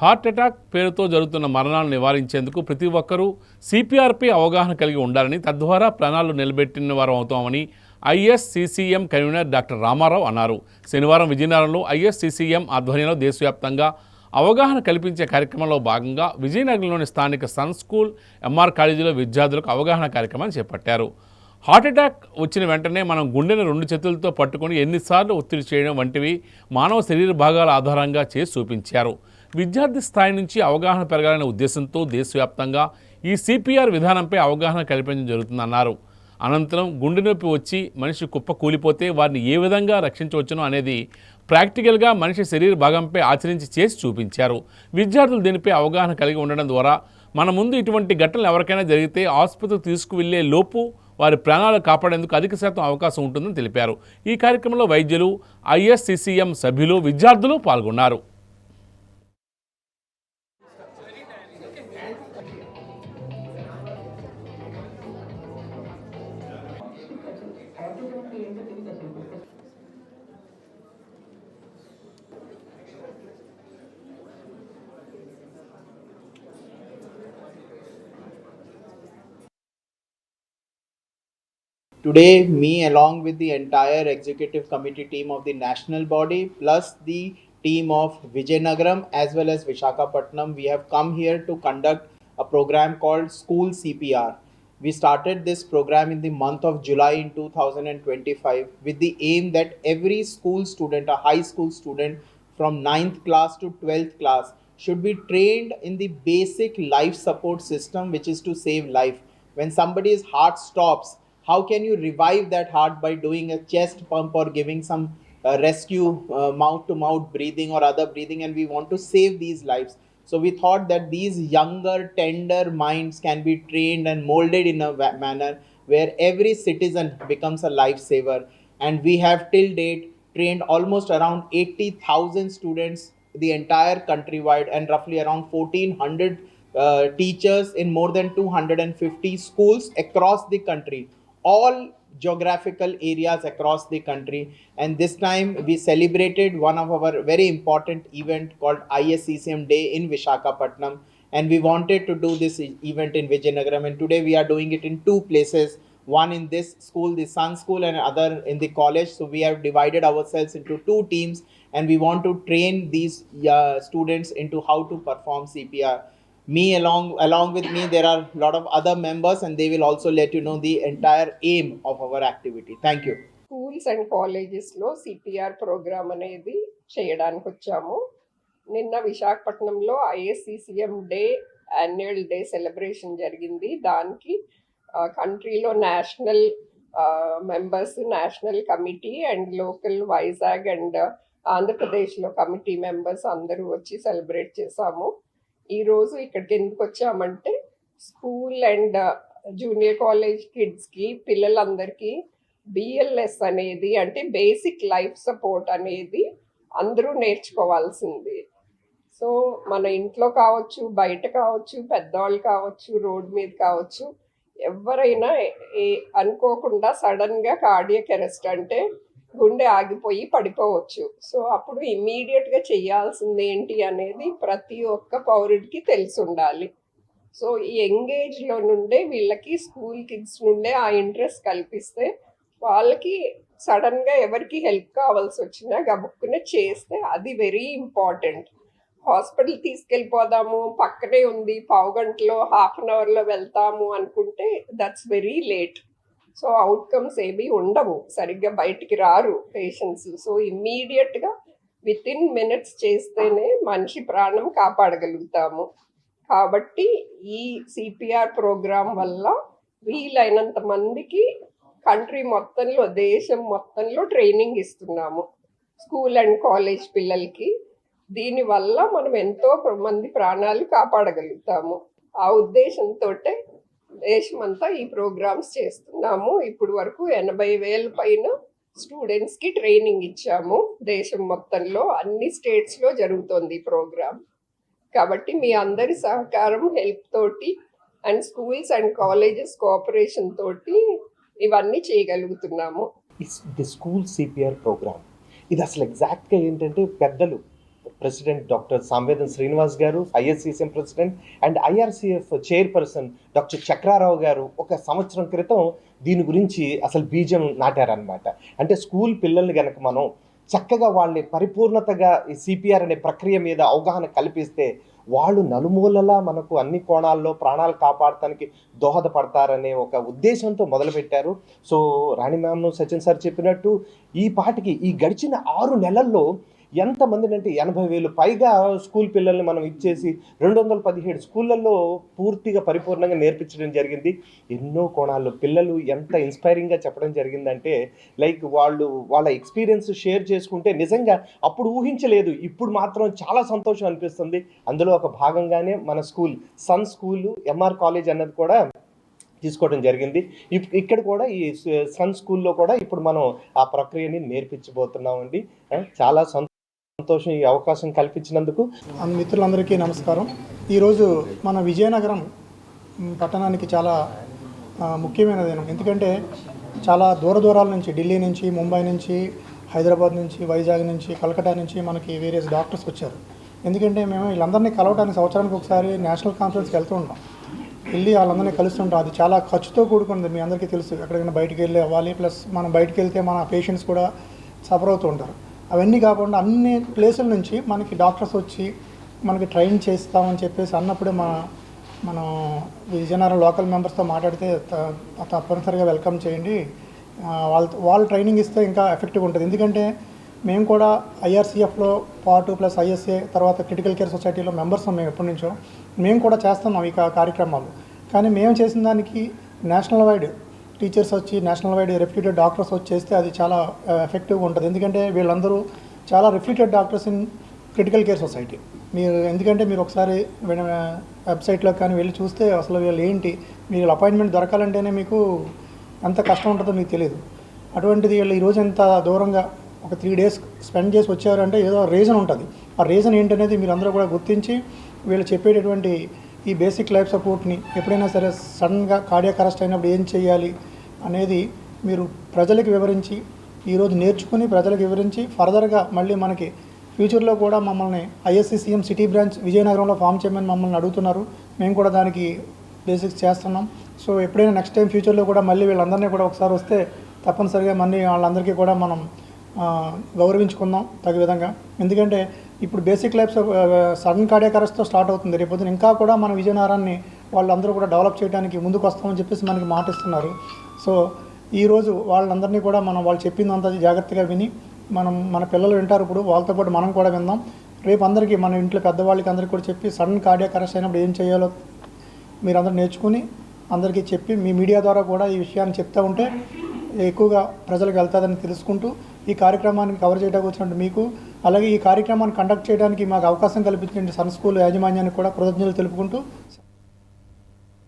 Heart attack పేరుతో జరుగుతున్న మరణాలను నివారించేందుకు ప్రతి ఒక్కరూ సిపిఆర్పై అవగాహన కలిగి ఉండాలని తద్వారా ప్రాణాలు నిలబెట్టిన వారం అవుతామని ఐఎస్సిసిఎం కన్వీనర్ డాక్టర్ రామారావు అన్నారు. శనివారం విజయనగరంలో ఐఎస్సిసిఎం ఆధ్వర్యంలో దేశవ్యాప్తంగా అవగాహన కల్పించే కార్యక్రమంలో భాగంగా విజయనగరంలోని స్థానిక సన్ స్కూల్ ఎంఆర్ కాలేజీలో విద్యార్థులకు అవగాహన కార్యక్రమాన్ని చేపట్టారు. హార్ట్ అటాక్ వచ్చిన వెంటనే మనం గుండెను రెండు చేతులతో పట్టుకొని ఎన్నిసార్లు ఒత్తిడి చేయడం వంటివి మానవ శరీర భాగాల ఆధారంగా చేసి చూపించారు. విద్యార్థి స్థాయి నుంచి అవగాహన పెరగాలనే ఉద్దేశంతో దేశవ్యాప్తంగా ఈ సిపిఆర్ విధానంపై అవగాహన కల్పించడం జరుగుతుందన్నారు. అనంతరం గుండె నొప్పి వచ్చి మనిషి కుప్ప కూలిపోతే వారిని ఏ విధంగా రక్షించవచ్చునో అనేది ప్రాక్టికల్గా మనిషి శరీర భాగంపై ఆచరించి చేసి చూపించారు. విద్యార్థులు దీనిపై అవగాహన కలిగి ఉండడం ద్వారా మన ముందు ఇటువంటి ఘటనలు ఎవరికైనా జరిగితే ఆసుపత్రికి తీసుకువెళ్ళే లోపు వారి ప్రాణాలు కాపాడేందుకు అధిక శాతం అవకాశం ఉంటుందని తెలిపారు. ఈ కార్యక్రమంలో వైద్యులు ఐఎస్సిసిఎం సభ్యులు విద్యార్థులు పాల్గొన్నారు. Today, me along with the entire executive committee team of the national body plus the team of Vijayanagaram as well as Vishakhapatnam, we have come here to conduct a program called School CPR. We started this program in the month of July in 2025 with the aim that every school student, a high school student from 9th class to 12th class, should be trained in the basic life support system, which is to save life. When somebody's heart stops, how can you revive that heart by doing a chest pump or giving some uh, rescue mouth to mouth breathing or other breathing? And we want to save these lives. So we thought that these younger tender minds can be trained and molded in a manner where every citizen becomes a lifesaver. And we have till date trained almost around 80000 students the entire countrywide and roughly around 1400 uh, teachers in more than 250 schools across the country all geographical areas across the country. And this time we celebrated one of our very important event called ISCCM day in Vishakhapatnam and we wanted to do this event in Vijayanagaram and today we are doing it in two places. One in this school the sun school and other in the college. So we have divided ourselves into two teams. And we want to train these uh, students into how to perform cpr me along along with me there are a lot of other members and they will also let you know the entire aim of our activity. Thank you. Schools and కాలేజెస్లో CPR program అనేది చేయడానికి వచ్చాము. నిన్న విశాఖపట్నంలో ISCCM day annual day celebration జరిగింది. దానికి కంట్రీలో national members national committee and local Vizag and ఆంధ్రప్రదేశ్లో కమిటీ మెంబర్స్ అందరూ వచ్చి సెలబ్రేట్ చేశాము ఈరోజు ఇక్కడికి ఎందుకు వచ్చామంటే స్కూల్ అండ్ జూనియర్ కాలేజ్ కిడ్స్కి పిల్లలందరికీ బిఎల్ఎస్ అనేది అంటే బేసిక్ లైఫ్ సపోర్ట్ అనేది అందరూ నేర్చుకోవాల్సింది. సో మన ఇంట్లో కావచ్చు బయట కావచ్చు పెద్దవాళ్ళు కావచ్చు రోడ్ మీద కావచ్చు ఎవరైనా ఏ- అనుకోకుండా సడన్గా కార్డియక్ అరెస్ట్ అంటే గుండె ఆగిపోయి పడిపోవచ్చు. సో అప్పుడు ఇమ్మీడియట్గా చేయాల్సింది ఏంటి అనేది ప్రతి ఒక్క పౌరుడికి తెలిసి ఉండాలి సో ఈ ఎంగేజ్లో నుండే వీళ్ళకి స్కూల్ కిడ్స్ నుండే ఆ ఇంట్రెస్ట్ కల్పిస్తే వాళ్ళకి సడన్గా ఎవరికి హెల్ప్ కావాల్సి వచ్చినా గబుక్కున చేస్తే అది వెరీ ఇంపార్టెంట్. హాస్పిటల్ తీసుకెళ్ళిపోదాము పక్కనే ఉంది పావు గంటలో హాఫ్ అన్ అవర్లో వెళ్తాము అనుకుంటే that's very late so outcomes ఏమీ ఉండవు. సరిగ్గా బయటికి రారు పేషెంట్స్ సో ఇమ్మీడియట్గా విత్ ఇన్ మినిట్స్ చేస్తేనే మనిషి ప్రాణం కాపాడగలుగుతాము. కాబట్టి ఈ సిపిఆర్ ప్రోగ్రాం వల్ల వీలైనంత మందికి కంట్రీ మొత్తంలో దేశం మొత్తంలో ట్రైనింగ్ ఇస్తున్నాము. స్కూల్ అండ్ కాలేజ్ పిల్లలకి. దీనివల్ల మనం ఎంతో మంది ప్రాణాలు కాపాడగలుగుతాము. ఆ ఉద్దేశంతో దేశమంతా ఈ ప్రోగ్రామ్స్ చేస్తున్నాము. ఇప్పుడు వరకు ఎనభై వేల పైన స్టూడెంట్స్కి ట్రైనింగ్ ఇచ్చాము. దేశం మొత్తంలో అన్ని స్టేట్స్లో జరుగుతోంది ఈ ప్రోగ్రామ్. కాబట్టి మీ అందరి సహకారం హెల్ప్ తోటి and schools and colleges cooperation తోటి ఇవన్నీ చేయగలుగుతున్నాము. ది స్కూల్ సిపిఆర్ ప్రోగ్రామ్ ఇది అసలు ఎగ్జాక్ట్గా ఏంటంటే పెద్దలు president doctor Samvedan Srinivas garu ISCCM president and IRCF chairperson doctor Chakrarao garu ఒక సంవత్సరం క్రితం దీని గురించి అసలు బీజం నాటారనమాట అంటే స్కూల్ పిల్లల్ని కనుక మనం చక్కగా వాళ్ళని పరిపూర్ణతగా ఈ సిపిఆర్ అనే ప్రక్రియ మీద అవగాహన కల్పిస్తే వాళ్ళు నలుమూలలా మనకు అన్ని కోణాల్లో ప్రాణాలు కాపాడటానికి దోహదపడతారనే ఒక ఉద్దేశంతో మొదలుపెట్టారు. So Rani ma'am Sachin sir చెప్పినట్టు ఈ పాటికి ఈ గడిచిన ఆరు నెలల్లో ఎంతమందిని అంటే ఎనభై వేలు. పైగా స్కూల్ పిల్లల్ని మనం ఇచ్చేసి రెండు వందల పదిహేడు స్కూళ్ళల్లో పూర్తిగా పరిపూర్ణంగా నేర్పించడం జరిగింది. ఎన్నో కోణాల్లో పిల్లలు ఎంత ఇన్స్పైరింగ్గా చెప్పడం జరిగిందంటే లైక్ వాళ్ళు వాళ్ళ ఎక్స్పీరియన్స్ షేర్ చేసుకుంటే నిజంగా అప్పుడు ఊహించలేదు. ఇప్పుడు మాత్రం చాలా సంతోషం అనిపిస్తుంది. అందులో ఒక భాగంగానే మన school sun school MR college అన్నది కూడా తీసుకోవడం జరిగింది. ఇప్- ఇక్కడ కూడా ఈ సన్ స్కూల్లో కూడా ఇప్పుడు మనం ఆ ప్రక్రియని నేర్పించబోతున్నామండి. చాలా సంతోషం. ఈ అవకాశం కల్పించినందుకు. మిత్రులందరికీ నమస్కారం. ఈరోజు మన విజయనగరం పట్టణానికి చాలా ముఖ్యమైన దినం ఎందుకంటే చాలా దూర దూరాల నుంచి ఢిల్లీ నుంచి ముంబై నుంచి హైదరాబాద్ నుంచి వైజాగ్ నుంచి కలకటా నుంచి మనకి వేరియస్ డాక్టర్స్ వచ్చారు. ఎందుకంటే మేము వీళ్ళందరినీ కలవటానికి సంవత్సరానికి ఒకసారి నేషనల్ కాన్ఫరెన్స్కి వెళ్తూ ఉంటాం. వెళ్ళి వాళ్ళందరినీ కలుస్తుంటాం. అది చాలా ఖర్చుతో కూడుకున్నది మీ అందరికీ తెలుసు. ఎక్కడికైనా బయటికి వెళ్ళి అవ్వాలి ప్లస్ మనం బయటికి వెళ్తే మన పేషెంట్స్ కూడా సఫర్ అవుతూ ఉంటారు. అవన్నీ కాకుండా అన్ని ప్లేసుల నుంచి మనకి డాక్టర్స్ వచ్చి మనకి ట్రైన్ చేస్తామని చెప్పేసి అన్నప్పుడే మన మనం విజయనగరం లోకల్ మెంబర్స్తో మాట్లాడితే త- తప్పనిసరిగా వెల్కమ్ చేయండి. వాళ్ళతో వాళ్ళ వాళ్ళు ట్రైనింగ్ ఇస్తే ఇంకా ఎఫెక్టివ్ ఉంటుంది. ఎందుకంటే మేము కూడా ఐఆర్సీఎఫ్లో పాటు ప్లస్ ఐఎస్ఏ తర్వాత క్రిటికల్ కేర్ సొసైటీలో మెంబర్స్ మేము ఎప్పటి నుంచో. మేము కూడా చేస్తున్నాం ఈ కార్యక్రమాలు. కానీ మేము చేసిన దానికి నేషనల్ వైడ్ టీచర్స్ వచ్చి నేషనల్ వైడ్ రెప్యూటెడ్ డాక్టర్స్ వచ్చి చేస్తే అది చాలా ఎఫెక్టివ్గా ఉంటుంది. ఎందుకంటే వీళ్ళందరూ చాలా reputed doctors in critical care society మీరు ఎందుకంటే మీరు ఒకసారి వెబ్సైట్లో కానీ వెళ్ళి చూస్తే అసలు వీళ్ళు ఏంటి? మీరు అపాయింట్మెంట్ దొరకాలంటేనే మీకు ఎంత కష్టం ఉంటుందో మీకు తెలియదు. అటువంటిది వీళ్ళు ఈరోజు ఎంత దూరంగా ఒక త్రీ డేస్ స్పెండ్ చేసి వచ్చారంటే ఏదో రీజన్ ఉంటుంది. ఆ రీజన్ ఏంటనేది మీరు అందరూ కూడా గుర్తించి వీళ్ళు చెప్పేటటువంటి ఈ బేసిక్ లైఫ్ సపోర్ట్ని ఎప్పుడైనా సరే సడన్గా కార్డియాక్ అరెస్ట్ అయినప్పుడు ఏం చేయాలి అనేది మీరు ప్రజలకు వివరించి ఈరోజు నేర్చుకుని ప్రజలకు వివరించి ఫర్దర్గా మళ్ళీ మనకి ఫ్యూచర్లో కూడా మమ్మల్ని ఐఎస్సీసీఎం సిటీ బ్రాంచ్ విజయనగరంలో ఫామ్ చేయమని మమ్మల్ని అడుగుతున్నారు. మేము కూడా దానికి బేసిక్స్ చేస్తున్నాం. సో ఎప్పుడైనా నెక్స్ట్ టైం ఫ్యూచర్లో కూడా మళ్ళీ వీళ్ళందరినీ కూడా ఒకసారి వస్తే తప్పనిసరిగా మళ్ళీ వాళ్ళందరికీ కూడా మనం గౌరవించుకుందాం తగు విధంగా. ఎందుకంటే ఇప్పుడు బేసిక్ లైఫ్ సడన్ కార్డియాక్ అరెస్ట్తో స్టార్ట్ అవుతుంది. రేపొద్దున ఇంకా కూడా మన విజయనగరాన్ని వాళ్ళందరూ కూడా డెవలప్ చేయడానికి ముందుకు వస్తామని చెప్పేసి మనకి మాటిస్తున్నారు. సో ఈరోజు వాళ్ళందరినీ కూడా మనం వాళ్ళు చెప్పిందంతా జాగ్రత్తగా విని మనం మన పిల్లలు వింటారు ఇప్పుడు వాళ్ళతో పాటు మనం కూడా విందాం. రేపు అందరికీ మన ఇంట్లో పెద్దవాళ్ళకి అందరికీ కూడా చెప్పి సడన్ కార్డియాక్ అరెస్ట్ అయినప్పుడు ఏం చేయాలో మీరందరూ నేర్చుకుని అందరికీ చెప్పి మీ మీడియా ద్వారా కూడా ఈ విషయాన్ని చెప్తూ ఉంటే ఎక్కువగా ప్రజలకు వెళ్తుందని తెలుసుకుంటూ ఈ కార్యక్రమాన్ని కవర్ చేయడానికి వచ్చినట్టు మీకు అలాగే ఈ కార్యక్రమాన్ని కండక్ట్ చేయడానికి మాకు అవకాశం కల్పించిన సన్ స్కూల్ యాజమాన్యానికి కూడా కృతజ్ఞతలు తెలుపుకుంటూ